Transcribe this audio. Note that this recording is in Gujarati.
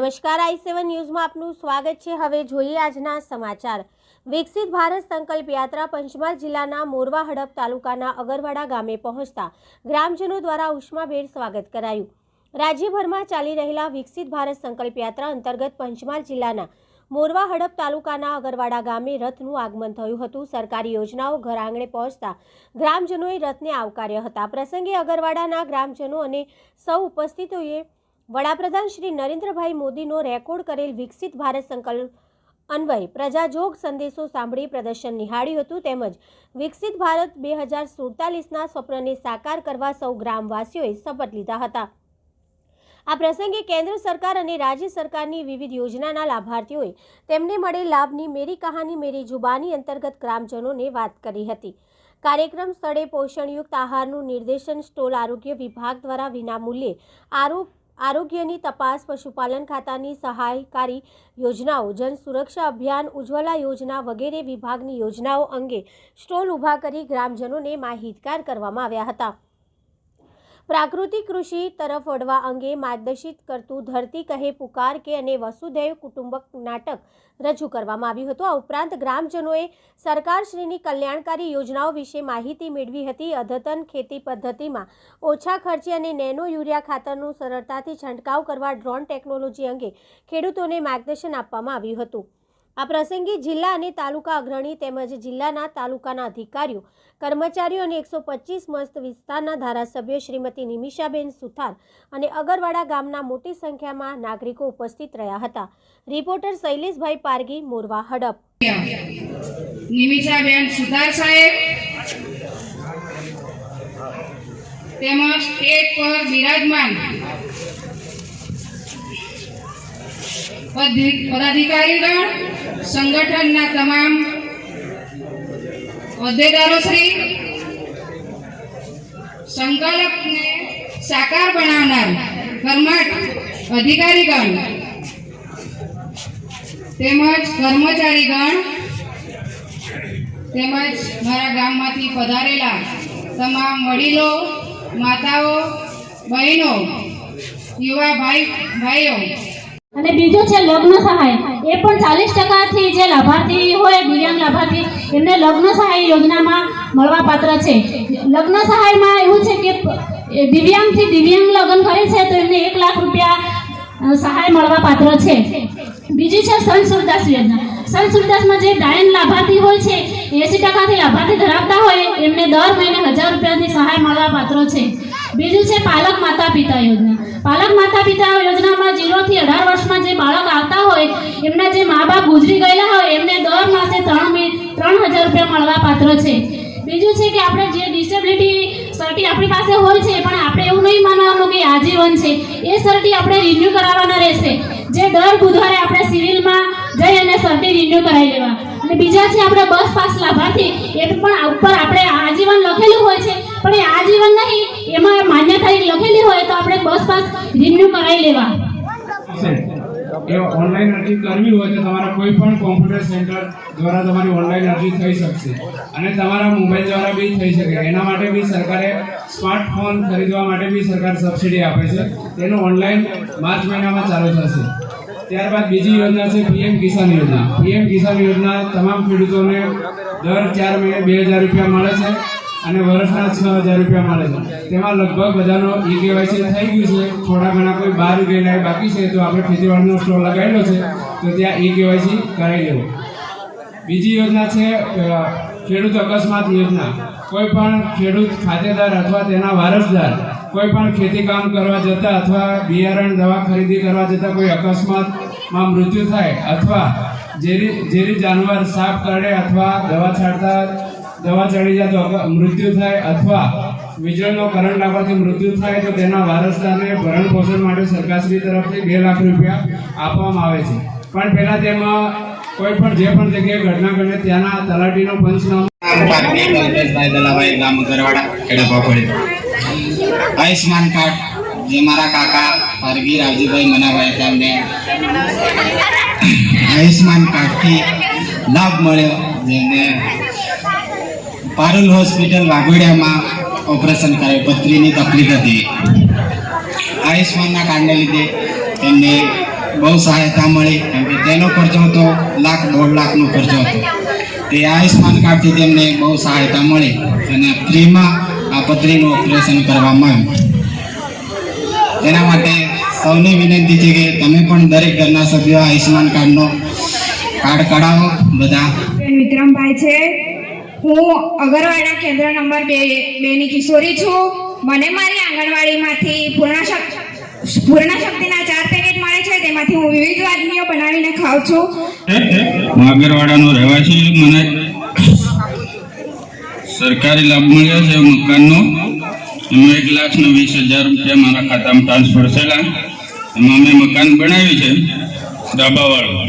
નમસ્કાર, આઈ સેવન ન્યૂઝમાં આપનું સ્વાગત છે. હવે જોઈએ આજના સમાચાર. વિકસિત ભારત સંકલ્પ યાત્રા પંચમહાલ જિલ્લાના મોરવા હડપ તાલુકાના અગરવાડા ગામે પહોંચતા ગ્રામજનો દ્વારા ઉષ્માભેર સ્વાગત કરાયું. રાજ્યભરમાં ચાલી રહેલા વિકસિત ભારત સંકલ્પ યાત્રા અંતર્ગત પંચમહાલ જિલ્લાના મોરવા હડપ તાલુકાના અગરવાડા ગામે રથનું આગમન થયું હતું. સરકારી યોજનાઓ ઘર આંગણે પહોંચતા ગ્રામજનોએ રથને આવકાર્યા હતા. પ્રસંગે અગરવાડાના ગ્રામજનો અને સૌ ઉપસ્થિતોએ વડાપ્રધાન શ્રી નરેન્દ્રભાઈ મોદીનો રેકોર્ડ કરેલ વિકસિત ભારત સંકલ્પ અન્વય પ્રજાજોગ સંદેશો સાંભળી પ્રદર્શન નિહાળ્યું હતું તેમજ વિકસિત ભારત બે હજાર સુડતાલીસના સ્વપ્નને સાકાર કરવા સૌ ગ્રામવાસીઓએ શપથ લીધા હતા. આ પ્રસંગે કેન્દ્ર સરકાર અને રાજ્ય સરકારની વિવિધ યોજનાના લાભાર્થીઓએ તેમને મળેલ લાભની મેરી કહાની, મેરી જુબાની અંતર્ગત ગ્રામજનોને વાત કરી હતી. કાર્યક્રમ સ્થળે પોષણયુક્ત આહારનું નિર્દેશન સ્ટોલ આરોગ્ય વિભાગ દ્વારા વિનામૂલ્યે આરોગ્ય આરોગ્યની તપાસ, પશુપાલન ખાતાની સહાયકારી યોજનાઓ, જન સુરક્ષા અભિયાન, ઉજ્જવલા યોજના વગેરે વિભાગની યોજનાઓ અંગે સ્ટોલ ઊભા કરી ગ્રામજનોને માહિતગાર કરવામાં આવ્યા હતા. પ્રાકૃતિક કૃષિ તરફ વળવા અંગે માર્ગદર્શિત કરતું ધરતી કહે પુકાર કે અને વસુધૈવ કુટુંબક નાટક રજૂ કરવામાં આવ્યું હતું. આ ઉપરાંત ગ્રામજનોએ સરકારશ્રીની કલ્યાણકારી યોજનાઓ વિશે માહિતી મેળવી હતી. અદ્યતન ખેતી પદ્ધતિમાં ઓછા ખર્ચે અને નેનો યુરિયા ખાતરનું સરળતાથી છંટકાવ કરવા ડ્રોન ટેકનોલોજી અંગે ખેડૂતોને માર્ગદર્શન આપવામાં આવ્યું હતું. આ પ્રસંગે જિલ્લા અને તાલુકા અગ્રણી તેમજ જિલ્લાના તાલુકાના અધિકારીઓ, કર્મચારીઓ અને એકસો પચીસ મસ્ત વિસ્તારના ધારાસભ્ય શ્રીમતી નિમિષાબેન સુથાર અને અગરવાડા ગામના મોટી સંખ્યામાં નાગરિકો ઉપસ્થિત રહ્યા હતા. રિપોર્ટર શૈલેષભાઈ પારગી મોરવા, હડપ. નિમિષાબેન સુતાર સાહેબ, તેમજ સ્ટેજ પર બિરાજમાન પદાધિકારીગણ સંગઠનના તમામ હોદ્દેદારો શ્રી સંકલ્પને સાકાર બનાવનાર કર્મઠ અધિકારીગણ, તેમજ કર્મચારીગણ, તેમજ મારા ગામમાંથી પધારેલા તમામ વડીલો, માતાઓ, બહેનો, યુવા ભાઈ, ભાઈઓ અને બીજું છે લગ્ન સહાય. એ પણ ચાલીસ ટકાથી જે લાભાર્થી હોય, દિવ્યાંગ લાભાર્થી, એમને લગ્ન સહાય યોજનામાં મળવા પાત્ર છે. લગ્ન સહાયમાં એવું છે કે દિવ્યાંગથી દિવ્યાંગ લગ્ન કરે છે તો એમને એક લાખ રૂપિયા સહાય મળવા પાત્ર છે. બીજી છે સંત સુરદાસ યોજના. સંત સુરદાસમાં જે ડાયન લાભાર્થી હોય છે, એસી ટકાથી લાભાર્થી ધરાવતા હોય, એમને દર મહિને હજાર રૂપિયાની સહાય મળવા પાત્ર છે. બીજું છે પાલક માતા પિતા યોજના. પાલક માતા પિતા યોજનામાં જીરો થી અઢાર વર્ષમાં જે બાળક આવતા હોય, એમના જે મા બાપ ગુજરી ગયેલા હોય, એમને દર માસે ત્રણ ત્રણ હજાર રૂપિયા મળવા પાત્ર છે. બીજું છે કે આપણે જે ડિસેબિલિટી સર્ટી આપણી પાસે હોય છે, પણ આપણે એવું નહીં માનવાનું કે આજીવન છે. એ સર્ટી આપણે રિન્યૂ કરાવવાના રહેશે. જે દર બુધવારે આપણે સિવિલમાં જઈ અને સર્ટી રિન્યૂ કરાવી લેવા. અને બીજા છે આપણે બસ પાસ લાભાર્થી, એ પણ ઉપર આપણે આજીવન લખેલું હોય છે પણ એ આજીવન નહીં, એમાં માન્યતા લખેલી હોય તો આપણે બસ પાસ રિન્યૂ કરાવી લેવા. એ ઓનલાઈન અરજી કરવી હોય તો તમારા કોઈ પણ કોમ્પ્યુટર સેન્ટર દ્વારા તમારી ઓનલાઈન અરજી થઈ શકશે. અને તમારા મોબાઈલ દ્વારા બી થઈ શકે. એના માટે બી સરકારે સ્માર્ટફોન ખરીદવા માટે બી સરકાર સબસિડી આપે છે. તેનું ઓનલાઈન માર્ચ મહિનામાં ચાલુ થશે. ત્યારબાદ બીજી યોજના છે પીએમ કિસાન યોજના. પીએમ કિસાન યોજના તમામ ખેડૂતોને દર ચાર મહિને બે હજાર રૂપિયા મળે છે. અને વર્ષના છ હજાર રૂપિયા મળે છે. તેમાં લગભગ બધાનો ઈ કેવાયસી થઈ ગયું છે. થોડા ઘણા કોઈ બહાર ગયેલા બાકી છે, તો આપણે ખેતીવાડીનો સ્ટોલ લગાવેલો છે, તો ત્યાં ઈ કેવાયસી કરાવી લેવું બીજી યોજના છે ખેડૂત અકસ્માત યોજના. કોઈ પણ ખેડૂત ખાતેદાર અથવા તેના વારસદાર કોઈ પણ ખેતી કામ કરવા જતાં અથવા બિયારણ દવા ખરીદી કરવા જતાં કોઈ અકસ્માતમાં મૃત્યુ થાય અથવા ઝેરી ઝેરી જાનવર સાપ કરડે અથવા દવા છાંટતા દવા ચડી જાય તો મૃત્યુ થાય અથવા વીજળીનો કરંટ લાગવાથી મૃત્યુ થાય તો તેના વારસદારને ભરણ પોષણ માટે સરકારશ્રી તરફથી બે લાખ રૂપિયા આપવામાં આવે છે. પણ પહેલાં તેમાં કોઈ પણ જે પણ જગ્યાએ ઘટના ઘટે ત્યાંના તલાટીનો પંચનામું આયુષ્માન કાર્ડ, જે મારા કાકા ફરગી રાવજીભાઈ મનાભાઈ તેમને આયુષ્માન કાર્ડથી લાભ મળ્યો. જેમને પારુલ હોસ્પિટલ વાઘોડિયામાં ઓપરેશન કરાયું. પથરીની તકલીફ હતી. આયુષ્માનના કાર્ડને લીધે એમને બહુ સહાયતા મળી. કેમ કે તેનો ખર્ચો હતો, લાખ, દોઢ લાખનો ખર્ચો હતો. તે આયુષ્માન કાર્ડથી તેમને બહુ સહાયતા મળી અને ફ્રીમાં આ પથરીનું ઓપરેશન કરવામાં આવ્યું. તેના માટે સૌની વિનંતી છે કે તમે પણ દરેક ઘરના સભ્યો આયુષ્માન કાર્ડનો કાર્ડ કઢાવો, બધા. વિક્રમભાઈ છે. હું અગરવાડા કેન્દ્ર નંબર બે, બેની કિશોરી છું. મને મારી આંગણવાડીમાંથી પૂર્ણ પૂર્ણ શક્તિના ચાર પેકેટ મળે છે. તેમાંથી હું વિવિધ વાનગીઓ બનાવીને ખાઉં છું. હું આગરવાડાનો રહેવાસી મને સરકારી લાભ મળ્યો છે મકાનનો. એમાં એક લાખ ને વીસ હજાર રૂપિયા મારા ખાતામાં ટ્રાન્સફર થયેલા. એમાં મેં મકાન બનાવ્યું છે. ડાબાવાળું.